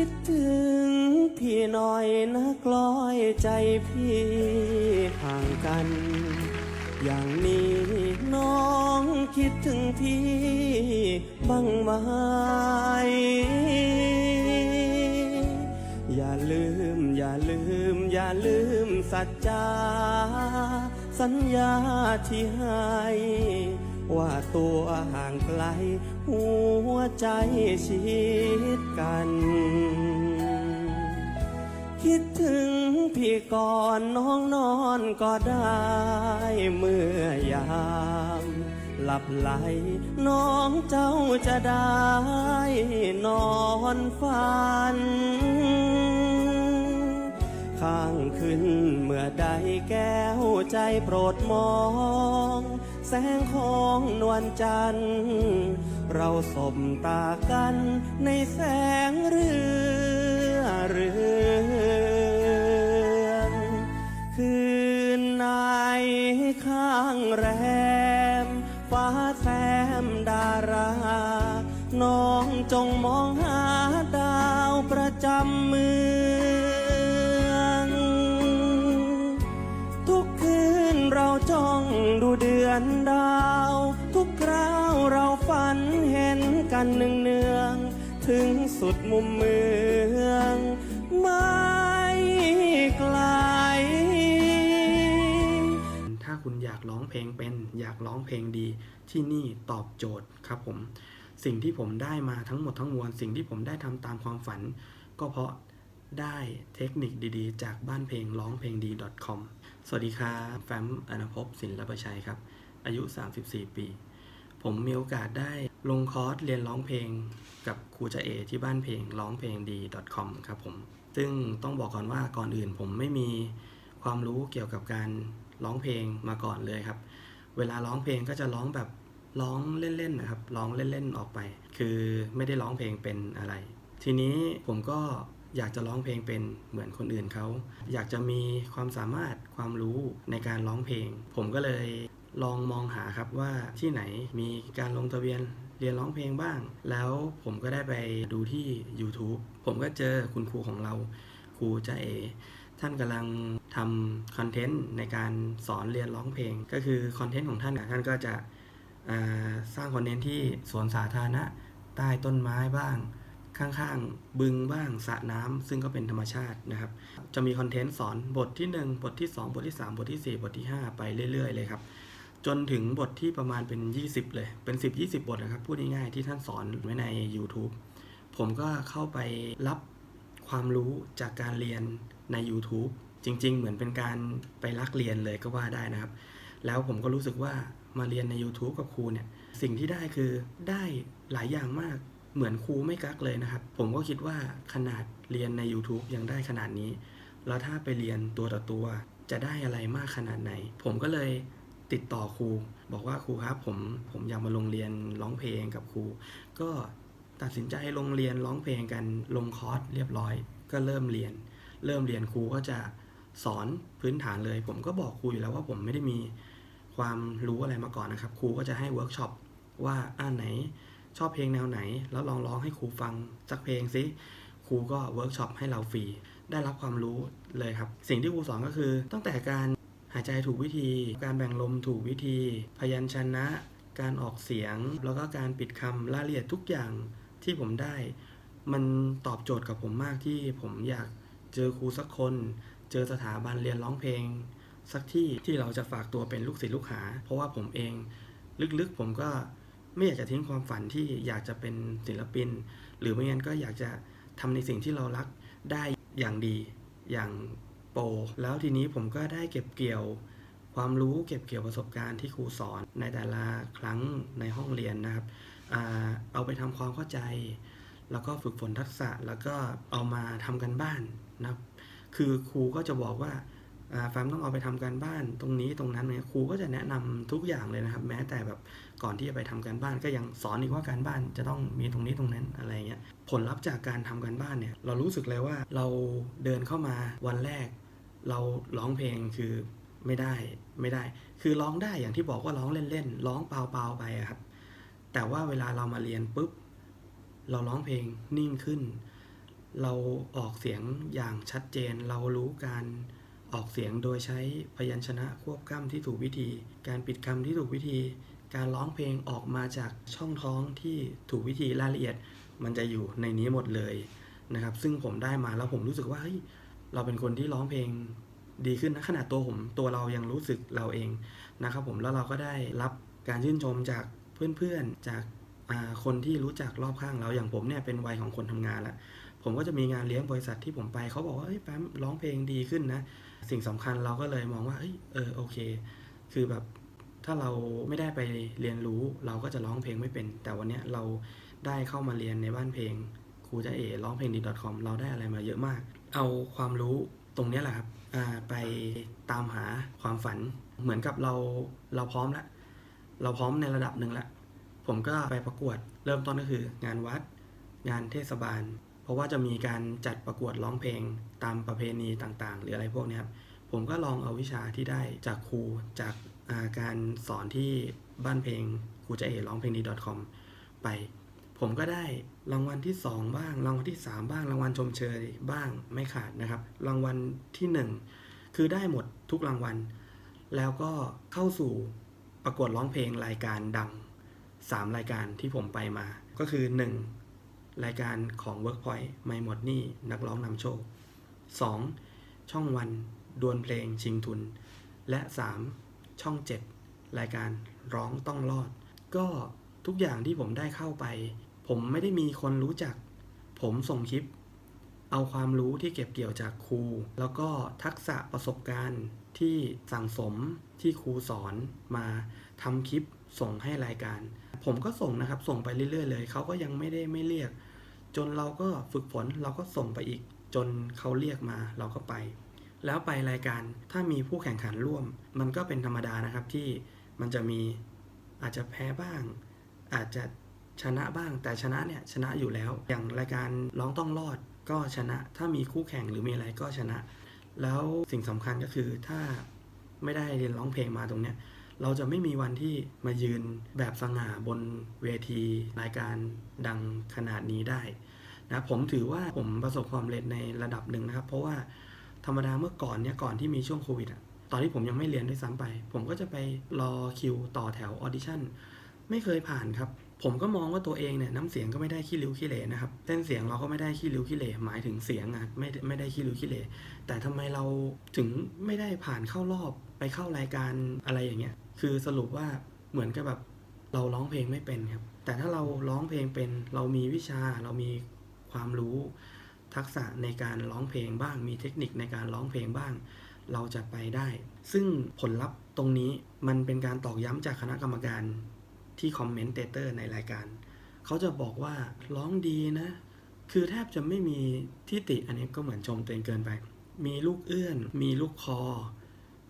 คิดถึงพี่หน่อยนะกลอยใจพี่ห่างกัน อย่างนี้น้องคิดถึงพี่บ้างไหมอย่าลืม อย่าลืม อย่าลืมสัจจา สัญญาที่ให้ ห่างไกล หัวใจชิดกัน คิดถึงพี่ก่อนน้องนอนก็ได้เมื่อยามหลับไหลน้องเจ้าจะได้นอนฝัน ข้างขึ้นเมื่อใดแก้วใจโปรดมอง แสงของนวลจันทร์ เราสบตากันในแสงเรือเรืองคืนไหนข้างแรม ฟ้าแซมดารา น้องจงมองหาดาวประจำเมืองทุกคืนเราจ้องดูเดือน เห็นกันเนืองเนืองๆถึงสุดมุมเมือง ไม่ไกล ถ้าคุณอยากร้องเพลงเป็น อยากร้องเพลงดีที่นี่ตอบโจทย์ครับผม สิ่งที่ผมได้มาทั้งหมดทั้งมวล สิ่งที่ผมได้ทำตามความฝัน ก็เพราะได้เทคนิคดีๆ จากบ้านเพลงร้องเพลงดี .com สวัสดีครับ แฟมอนภพศิลปชัยครับ อายุ 34 ปี ผมมีโอกาสได้ลงคอร์สเรียนร้องเพลงกับครูจะเอที่บ้านเพลงร้องเพลงดี .com ครับผม ซึ่งต้องบอกก่อนว่าก่อนอื่นผมไม่มีความรู้เกี่ยวกับการร้องเพลงมาก่อนเลยครับ เวลาร้องเพลงก็จะร้องแบบร้องเล่นๆนะครับ ร้องเล่นๆออกไป คือไม่ได้ร้องเพลงเป็นอะไร ทีนี้ผมก็อยากจะร้องเพลงเป็นเหมือนคนอื่นเขา อยากจะมีความสามารถความรู้ในการร้องเพลง ผมก็เลย ลองมองหาครับว่าที่ไหนมีการลงทะเบียนเรียนร้องเพลงบ้าง แล้วผมก็ได้ไปดูที่ YouTube ผมก็เจอคุณครูของเรา ครูจ้าเอท่านกำลังทำคอนเทนต์ในการสอนเรียนร้องเพลง ก็คือคอนเทนต์ของท่านนะท่านก็จะสร้างคอนเทนต์ที่สวนสาธารณะใต้ต้นไม้บ้าง ข้างๆ บึงบ้างสระน้ำซึ่งก็เป็นธรรมชาตินะครับ จะมีคอนเทนต์สอนบทที่ 1 บทที่ 2 บทที่ 3 บทที่ 4 บทที่ 5 ไปเรื่อย ๆ เลยครับ จนถึงบทที่ประมาณเป็น 20 เลย เป็น 10 20 บทนะครับ พูดง่ายๆที่ท่านสอนไว้ใน YouTube ผมก็เข้าไปรับความรู้จากการเรียนใน YouTube จริง ๆ เหมือนเป็นการไปรักเรียนเลยก็ว่าได้นะครับ แล้วผมก็รู้สึกว่ามาเรียนใน YouTube กับครูเนี่ย สิ่งที่ได้คือได้หลายอย่างมาก เหมือนครูไม่กักเลยนะครับ ผมก็คิดว่าขนาดเรียนใน YouTube ยังได้ขนาดนี้ แล้วถ้าไปเรียนตัวต่อตัวจะได้อะไรมากขนาดไหน ผมก็เลย ติดต่อครู บอกว่าครูครับผมผมอยากมาลงเรียนร้องเพลงกับครู ก็ตัดสินใจลงเรียนร้องเพลงกันลงคอร์สเรียบร้อย ก็เริ่มเรียน เริ่มเรียนครูก็จะสอนพื้นฐานเลย ผมก็บอกครูอยู่แล้วว่าผมไม่ได้มีความรู้อะไรมาก่อนนะครับ ครูก็จะให้เวิร์กช็อปว่าอ่านไหนชอบเพลงแนวไหน แล้วลองร้องให้ครูฟังสักเพลงสิครูก็เวิร์กช็อปให้เราฟรีได้รับความรู้เลยครับ สิ่งที่ครูสอนก็คือตั้งแต่การ หายใจถูกวิธี การแบ่งลมถูกวิธี พยัญชนะ การออกเสียง แล้วก็การปิดคำรายละเอียดทุกอย่างที่ผมได้ มันตอบโจทย์กับผมมากที่ผมอยากเจอครูสักคน เจอสถาบันเรียนร้องเพลง สักที่ที่เราจะฝากตัวเป็นลูกศิษย์ลูกหา เพราะว่าผมเองลึกๆผมก็ไม่อยากจะทิ้งความฝันที่อยากจะเป็นศิลปิน หรือไม่งั้นก็อยากจะทำในสิ่งที่เรารักได้อย่างดีอย่าง ปรแล้วทีนี้ผมก็ได้เก็บเกี่ยวความรู้เก็บเกี่ยวประสบการณ์ที่ครูสอนในแต่ละครั้งในห้องเรียนนะครับอเอาไปทำความเข้าใจ แล้วก็ฝึกฝนทักษะแล้วก็เอามาทำกันบ้านนะครับคือครูก็จะบอกว่าแฟมต้องเอาไปทำการบ้านตรงนี้ตรงนั้นเนี่ยครูก็จะแนะนำทุกอย่างเลยนะครับ แม้แต่แบบก่อนที่จะไปทำการบ้านก็ยังสอนอีกว่าการบ้านจะต้องมีตรงนี้ตรงนั้นอะไรเงี้ยผลลัพธ์จากการทำการบ้านเนี่ยเรารู้สึกเลยว่าเราเดินเข้ามาวันแรก เราร้องเพลงคือไม่ได้ไม่ได้ คือร้องได้อย่างที่บอกว่าร้องเล่นๆร้องเปล่าๆไปครับ แต่ว่าเวลาเรามาเรียนปุ๊บ เราร้องเพลงนิ่งขึ้น เราออกเสียงอย่างชัดเจน เรารู้การออกเสียงโดยใช้พยัญชนะควบกล้ำที่ถูกวิธี การปิดคำที่ถูกวิธี การร้องเพลงออกมาจากช่องท้องที่ถูกวิธีรายละเอียด มันจะอยู่ในนี้หมดเลยนะครับ ซึ่งผมได้มาแล้วผมรู้สึกว่าเฮ้ย เราเป็นคนที่ร้องเพลงดีขึ้นนะขนาดตัวผมตัวเรายังรู้สึกเราเองนะครับผมแล้วเราก็ได้รับการชื่นชมจากเพื่อนๆจากาคนที่รู้จักรอบข้างเราอย่างผมเนี่ยเป็นวัยของคนทำงานล้วผมก็จะมีงานเลี้ยงบริษัทที่ผมไปเขาบอกว่าเอ้ยแป๊มร้องเพลงดีขึ้นนะ สิ่งสำคัญเราก็เลยมองว่าเอ้ยเออโอเค คือแบบถ้าเราไม่ได้ไปเรียนรู้เราก็จะร้องเพลงไม่เป็น แต่วันเนี้ยเราได้เข้ามาเรียนในบ้านเพลง ครูจะเอร้องเพลงดี .com เราได้อะไรมาเยอะมาก เอาความรู้ตรงนี้แหละครับไปตามหาความฝัน เหมือนกับเราเราพร้อมแล้วเราพร้อมในระดับหนึ่งแล้วผมก็ไปประกวดเริ่มต้นก็คือ งานวัด งานเทศบาล เพราะว่าจะมีการจัดประกวดร้องเพลงตามประเพณีต่างๆ หรืออะไรพวกนี้ครับผมก็ลองเอาวิชาที่ได้จากครูจากาการสอนที่บ้านเพลงครูจะเอร้องเพลงดี .com ไป ผมก็ได้รางวัลที่ 2 บ้าง รางวัลที่ 3 บ้าง รางวัลชมเชยบ้างไม่ขาดนะครับ รางวัลที่ 1 คือได้หมดทุกรางวัล แล้วก็เข้าสู่ประกวดร้องเพลงรายการดัง 3 รายการที่ผมไปมา ก็คือ 1. รายการของ Workpoint ไม่หมดนี่นักร้องนำโชค 2. ช่องวันดวลเพลงชิงทุน และ 3. ช่อง 7 รายการร้องต้องรอด ก็ทุกอย่างที่ผมได้เข้าไป ผมไม่ได้มีคนรู้จัก ผมส่งคลิป เอาความรู้ที่เก็บเกี่ยวจากครู แล้วก็ทักษะประสบการณ์ที่สั่งสมที่ครูสอนมาทำคลิปส่งให้รายการ ผมก็ส่งนะครับส่งไปเรื่อยๆเลยเขาก็ยังไม่ได้ไม่เรียก จนเราก็ฝึกฝนเราก็ส่งไปอีก จนเขาเรียกมาเราก็ไป แล้วไปรายการถ้ามีผู้แข่งขันร่วม มันก็เป็นธรรมดานะครับที่มันจะมีอาจจะแพ้บ้าง อาจจะ ชนะบ้าง แต่ชนะเนี่ยชนะอยู่แล้ว อย่างรายการร้องต้องรอดก็ชนะ ถ้ามีคู่แข่งหรือมีอะไรก็ชนะ แล้วสิ่งสำคัญก็คือถ้าไม่ได้เรียนร้องเพลงมาตรงเนี้ยเราจะไม่มีวันที่มายืนแบบสง่าบนเวทีรายการดังขนาดนี้ได้นะผมถือว่าผมประสบความสำเร็จในระดับหนึ่งนะครับ เพราะว่าธรรมดาเมื่อก่อนเนี่ยก่อนที่มีช่วงโควิดอะตอนที่ผมยังไม่เรียนด้วยซ้ำไป ผมก็จะไปรอคิวต่อแถวออดิชั่นไม่เคยผ่านครับ ผมก็มองว่าตัวเองเนี่ยน้ำเสียงก็ไม่ได้ขี้ริ้วขี้เหร่นะครับเส้นเสียงเราก็ไม่ได้ขี้ริ้วขี้เหร่หมายถึงเสียงอะไม่ไม่ได้ขี้ริ้วขี้เหร่แต่ทำไมเราถึงไม่ได้ผ่านเข้ารอบไปเข้ารายการอะไรอย่างเงี้ยคือสรุปว่าเหมือนกับแบบเราร้องเพลงไม่เป็นครับ แต่ถ้าเราร้องเพลงเป็น เรามีวิชาเรามีความรู้ทักษะในการร้องเพลงบ้าง มีเทคนิคในการร้องเพลงบ้าง เราจะไปได้ ซึ่งผลลัพธ์ตรงนี้มันเป็นการตอกย้ำจากคณะกรรมการ ที่คอมเมนเตเตอร์ในรายการ เขาจะบอกว่าร้องดีนะ คือแทบจะไม่มีที่ติอันนี้ก็เหมือนชมตัวเองเกินไป มีลูกเอื้อน มีลูกคอ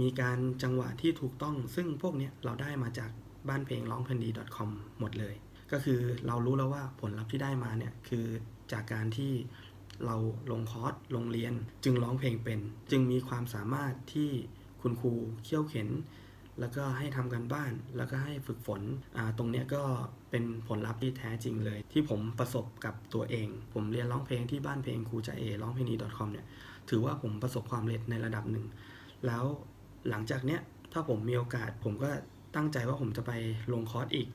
มีการจังหวะที่ถูกต้อง ซึ่งพวกเนี้ยเราได้มาจากบ้านเพลงร้องเพลงดี .com หมดเลย ก็คือเรารู้แล้วว่าผลลัพธ์ที่ได้มาเนี่ยคือจากการที่เราลงคอร์สลงเรียน จึงร้องเพลงเป็น จึงมีความสามารถที่คุณครูเขี่ยวเข็น แล้วก็ให้ทำกันบ้าน แล้วก็ให้ฝึกฝนอ่าตรงเนี้ยก็เป็นผลลัพธ์ที่แท้จริงเลย ที่ผมประสบกับตัวเอง ผมเรียนร้องเพลงที่บ้านเพลงครูจะเอร้องเพลงดี .com เนี่ย ถือว่าผมประสบความสำเร็จในระดับหนึ่ง แล้วหลังจากเนี้ยถ้าผมมีโอกาสผมก็ตั้งใจว่าผมจะไปลงคอร์สอีก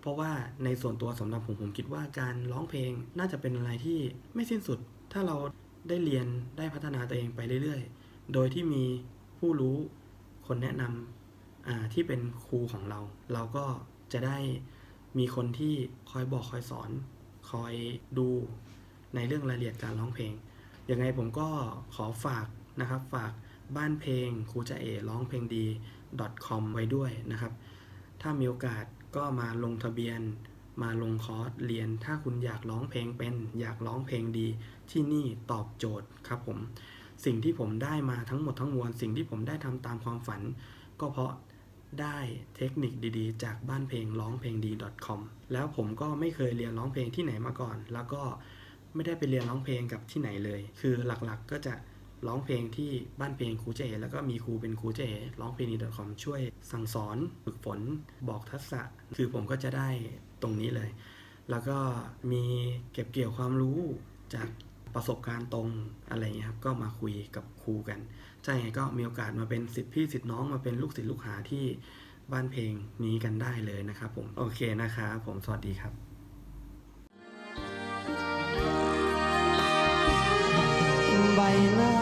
เพราะว่าในส่วนตัวสำหรับผมผมคิดว่าการร้องเพลงน่าจะเป็นอะไรที่ไม่สิ้นสุด ถ้าเราได้เรียนได้พัฒนาตัวเองไปเรื่อยๆ โดยที่มีผู้รู้คนแนะนำอ่า ที่เป็นครูของเรา เราก็จะได้มีคนที่คอยบอกคอยสอน คอยดูในเรื่องรายละเอียดการร้องเพลง ยังไงผมก็ขอฝากนะครับ ฝากบ้านเพลงครูจะเอร้องเพลงดี .com ไว้ด้วยนะครับ ถ้ามีโอกาสก็มาลงทะเบียน มาลงคอร์สเรียน ถ้าคุณอยากร้องเพลงเป็น อยากร้องเพลงดี ที่นี่ตอบโจทย์ครับผม สิ่งที่ผมได้มาทั้งหมดทั้งมวล สิ่งที่ผมได้ทำตามความฝัน ก็เพราะ ได้เทคนิคดีๆ จากบ้านเพลงร้องเพลงดี .com แล้วผมก็ไม่เคยเรียนร้องเพลงที่ไหนมาก่อน แล้วก็ไม่ได้ไปเรียนร้องเพลงกับที่ไหนเลย คือหลักๆก็จะร้องเพลงที่บ้านเพลงครูเจ แล้วก็มีครูเป็นครูเจร้องเพลงดี .com ช่วยสั่งสอนฝึกฝนบอกทักษะ คือผมก็จะได้ตรงนี้เลย แล้วก็มีเก็บเกี่ยวความรู้จาก ประสบการณ์ตรงอะไรเงี้ยครับก็มาคุยกับครูกันใช่ไงก็มีโอกาสมาเป็นสิทธิพี่สิทธิน้องมาเป็นลูกศิษย์ลูกหาที่บ้านเพลงนี้กันได้เลยนะครับผมโอเคนะครับผมสวัสดีครับใบหน้า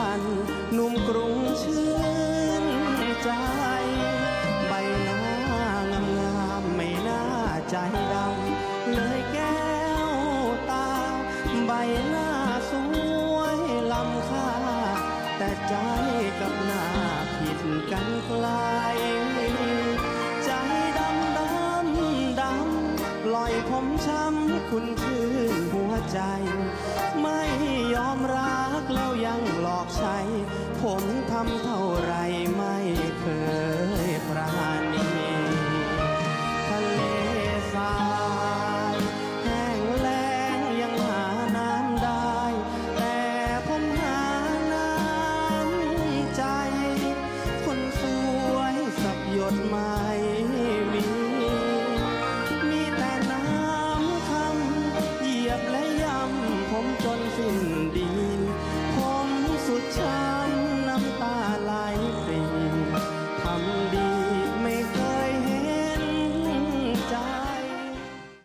พันหนุ่มกรุงชื่นใจ ล่อยผมช้ำคุณคืนหัวใจ ไม่ยอมรักแล้วยังหลอกใช้ ผมทำเท่าไรไม่เคย